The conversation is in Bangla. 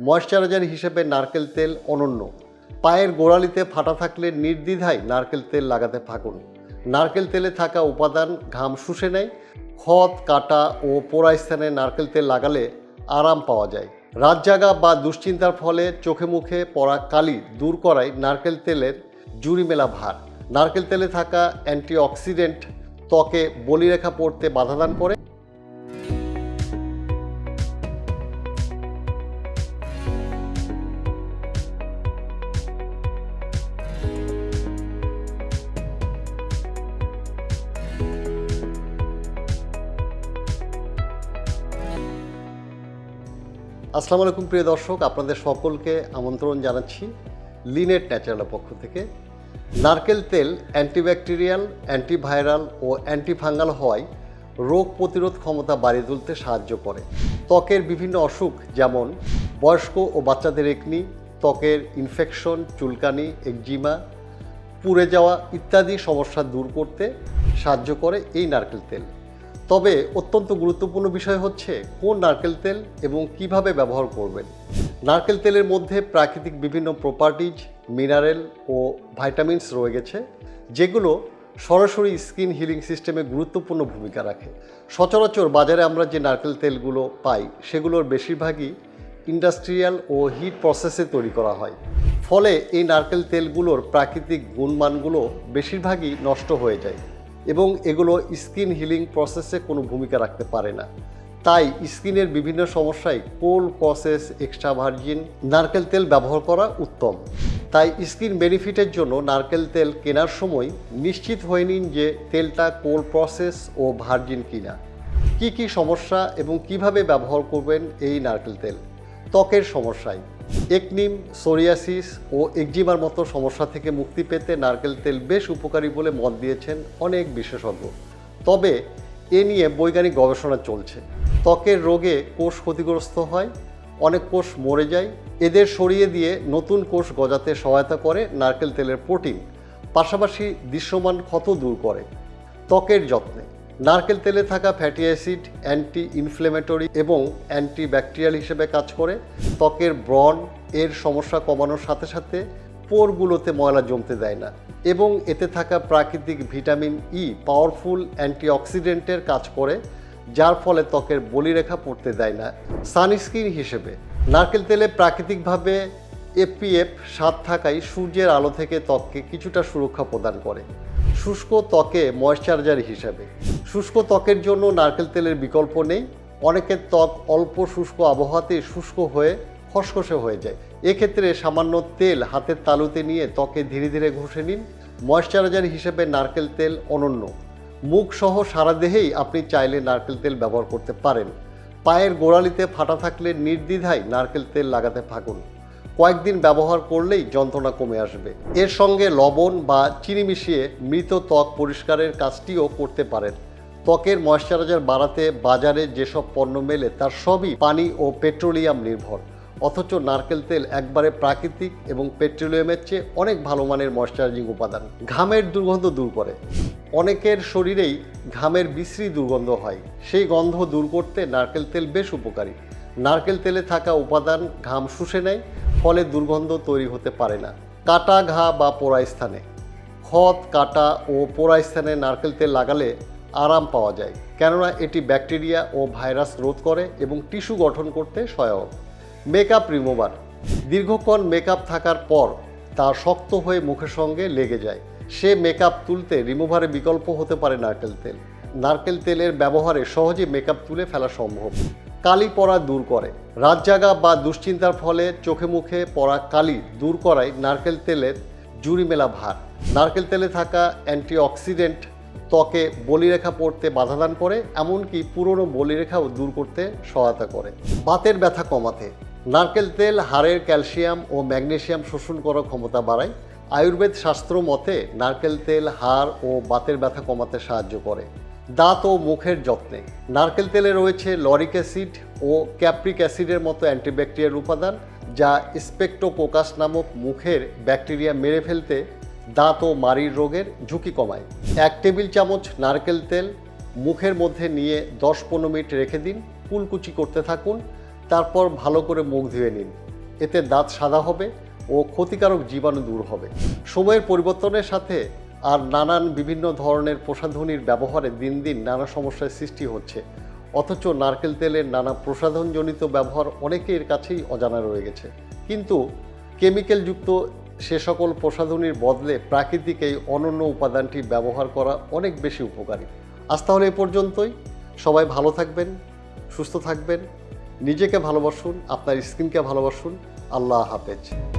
ময়শ্চারাইজার হিসেবে নারকেল তেল অনন্য। পায়ের গোড়ালিতে ফাটা থাকলে নির্দ্বিধায় নারকেল তেল লাগাতে থাকুন। নারকেল তেলে থাকা উপাদান ঘাম শুষে নেয়, ক্ষত, কাটা ও পোড়া স্থানে নারকেল তেল লাগালে আরাম পাওয়া যায়। রাত জাগা বা দুশ্চিন্তার ফলে চোখে মুখে পড়া কালি দূর করায় নারকেল তেলের জুড়ি মেলা ভার। নারকেল তেলে থাকা অ্যান্টিঅক্সিডেন্ট ত্বকে বলিরেখা পড়তে বাধাদান করে। আসসালামু আলাইকুম, প্রিয় দর্শক। আপনাদের সকলকে আমন্ত্রণ জানাচ্ছি লিনেট ন্যাচারালের পক্ষ থেকে। নারকেল তেল অ্যান্টিব্যাকটেরিয়াল, অ্যান্টিভাইরাল ও অ্যান্টিফাঙ্গাল হওয়ায় রোগ প্রতিরোধ ক্ষমতা বাড়িয়ে তুলতে সাহায্য করে। ত্বকের বিভিন্ন অসুখ, যেমন বয়স্ক ও বাচ্চাদের একনি, ত্বকের ইনফেকশন, চুলকানি, একজিমা, পুড়ে যাওয়া ইত্যাদি সমস্যা দূর করতে সাহায্য করে এই নারকেল তেল। তবে অত্যন্ত গুরুত্বপূর্ণ বিষয় হচ্ছে কোন নারকেল তেল এবং কীভাবে ব্যবহার করবেন। নারকেল তেলের মধ্যে প্রাকৃতিক বিভিন্ন প্রপার্টিজ মিনারেল ও ভাইটামিনস রয়ে গেছে, যেগুলো সরাসরি স্কিন হিলিং সিস্টেমে গুরুত্বপূর্ণ ভূমিকা রাখে। সচরাচর বাজারে আমরা যে নারকেল তেলগুলো পাই, সেগুলোর বেশিরভাগই ইন্ডাস্ট্রিয়াল ও হিট প্রসেসে তৈরি করা হয়। ফলে এই নারকেল তেলগুলোর প্রাকৃতিক গুণমানগুলো বেশিরভাগই নষ্ট হয়ে যায়। এবং এগুলো স্কিন হিলিং প্রসেসে কোনো ভূমিকা রাখতে পারে না। তাই স্কিনের বিভিন্ন সমস্যায় কোল প্রসেস এক্সট্রা ভার্জিন, নারকেল তেল ব্যবহার করা উত্তম। তাই স্কিন বেনিফিটের জন্য নারকেল তেল কেনার সময় নিশ্চিত হয়ে নিন যে তেলটা কোল প্রসেস ও ভার্জিন কিনা। কি কি সমস্যা এবং কীভাবে ব্যবহার করবেন এই নারকেল তেল? ত্বকের সমস্যায়। একনিম, সোরিয়াসিস ও একজিমার মতো সমস্যা থেকে মুক্তি পেতে নারকেল তেল বেশ উপকারী বলে মত দিয়েছেন অনেক বিশেষজ্ঞ। তবে এ নিয়ে বৈজ্ঞানিক গবেষণা চলছে। ত্বকের রোগে কোষ ক্ষতিগ্রস্ত হয়, অনেক কোষ মরে যায়। এদের সরিয়ে দিয়ে নতুন কোষ গজাতে সহায়তা করে নারকেল তেলের প্রোটিন, পাশাপাশি দৃশ্যমান ক্ষত দূর করে। ত্বকের যত্নে। নারকেল তেলে থাকা ফ্যাটি অ্যাসিড অ্যান্টি ইনফ্লেমেটরি এবং অ্যান্টি ব্যাকটেরিয়াল হিসেবে কাজ করে। ত্বকের ব্রণ, এর সমস্যা কমানোর সাথে সাথে পোরগুলোতে ময়লা জমতে দেয় না। এবং এতে থাকা প্রাকৃতিক ভিটামিন ই পাওয়ারফুল অ্যান্টিঅক্সিডেন্টের কাজ করে, যার ফলে ত্বকের বলিরেখা পড়তে দেয় না। সানস্ক্রিন হিসেবে। নারকেল তেলে প্রাকৃতিকভাবে এপিএফ স্বাদ থাকায় সূর্যের আলো থেকে ত্বককে কিছুটা সুরক্ষা প্রদান করে। শুষ্ক ত্বকে ময়শ্চারাইজার হিসেবে। শুষ্ক ত্বকের জন্য নারকেল তেলের বিকল্প নেই। অনেকের ত্বক অল্প শুষ্ক আবহাওয়াতে শুষ্ক হয়ে খসখসে হয়ে যায়। এক্ষেত্রে সামান্য তেল হাতের তালুতে নিয়ে ত্বকে ধীরে ধীরে ঘষে নিন। ময়শ্চারাইজার হিসেবে নারকেল তেল অনন্য। মুখ সহ সারা দেহেই আপনি চাইলে নারকেল তেল ব্যবহার করতে পারেন। পায়ের গোড়ালিতে ফাটা থাকলে নির্দ্বিধায় নারকেল তেল লাগাতে থাকুন। কয়েকদিন ব্যবহার করলেই যন্ত্রণা কমে আসবে। এর সঙ্গে লবণ বা চিনি মিশিয়ে মৃত ত্বক পরিষ্কারের কাজটিও করতে পারেন। ত্বকের ময়শ্চারাইজার বাড়াতে বাজারে যেসব পণ্য মেলে, তার সবই পানি ও পেট্রোলিয়াম নির্ভর। অথচ নারকেল তেল একবারে প্রাকৃতিক এবং পেট্রোলিয়ামের চেয়ে অনেক ভালো মানের ময়শ্চারাইজিং উপাদান। ঘামের দুর্গন্ধ দূর করে। অনেকের শরীরেই ঘামের বিশ্রী দুর্গন্ধ হয়। সেই গন্ধ দূর করতে নারকেল তেল বেশ উপকারী। নারকেল তেলে থাকা উপাদান ঘাম শুষে নেয়, ফলে দুর্গন্ধ তৈরি হতে পারে না। কাটা ঘা বা পোড়া স্থানে। ক্ষত কাটা ও পোড়া স্থানে নারকেল তেল লাগালে আরাম পাওয়া যায়। কেননা এটি ব্যাকটেরিয়া ও ভাইরাস রোধ করে এবং টিস্যু গঠন করতে সহায়ক। Makeup remover. দীর্ঘক্ষণ মেকআপ থাকার পর তা শক্ত হয়ে মুখের সঙ্গে লেগে যায়। সে মেকআপ তুলতে রিমুভারের বিকল্প হতে পারে নারকেল তেল। নারকেল তেলের ব্যবহারে সহজে মেকআপ তুলে ফেলা সম্ভব। কালি পড়া দূর করে। রাত জাগা বা দুশ্চিন্তার ফলে চোখে মুখে পড়া কালি দূর করায় নারকেল তেলের জুড়ি মেলা ভার। নারকেল তেলে থাকা অ্যান্টিঅক্সিডেন্ট ত্বকে বলিরেখা পড়তে বাধাদান করে, এমনকি পুরনো বলিরেখাও দূর করতে সহায়তা করে। বাতের ব্যথা কমাতে, নারকেল তেল, হাড়ের ক্যালসিয়াম ও ম্যাগনেসিয়াম শোষণ করার ক্ষমতা বাড়ায়। আয়ুর্বেদ শাস্ত্র মতে, নারকেল তেল, হাড় ও বাতের ব্যথা কমাতে সাহায্য করে। দাঁত ও মুখের যত্নে, নারকেল তেলে রয়েছে লরিক অ্যাসিড ও ক্যাপ্রিক অ্যাসিডের মতো অ্যান্টিব্যাকটেরিয়াল উপাদান, যা স্পেকটোকোকাস নামক মুখের ব্যাকটেরিয়া মেরে ফেলতে দাঁত ও মাড়ির রোগের ঝুঁকি কমায়। এক টেবিল চামচ নারকেল তেল মুখের মধ্যে নিয়ে দশ পনেরো মিনিট রেখে দিন কুলকুচি করতে থাকুন, তারপর ভালো করে মুখ ধুয়ে নিন। এতে দাঁত সাদা হবে ও ক্ষতিকারক জীবাণু দূর হবে। সময়ের পরিবর্তনের সাথে আর নানান বিভিন্ন ধরনের প্রসাধনীর ব্যবহারে দিন দিন নানা সমস্যার সৃষ্টি হচ্ছে। অথচ নারকেল তেলের নানা প্রসাধনজনিত ব্যবহার অনেকের কাছেই অজানা রয়ে গেছে। কিন্তু কেমিক্যালযুক্ত সে সকল প্রসাধনীর বদলে প্রাকৃতিক এই অনন্য উপাদানটি ব্যবহার করা অনেক বেশি উপকারী। আজ তাহলে এ পর্যন্তই। সবাই ভালো থাকবেন, সুস্থ থাকবেন, নিজেকে ভালোবাসুন, আপনার স্কিনকে ভালোবাসুন। আল্লাহ হাফেজ।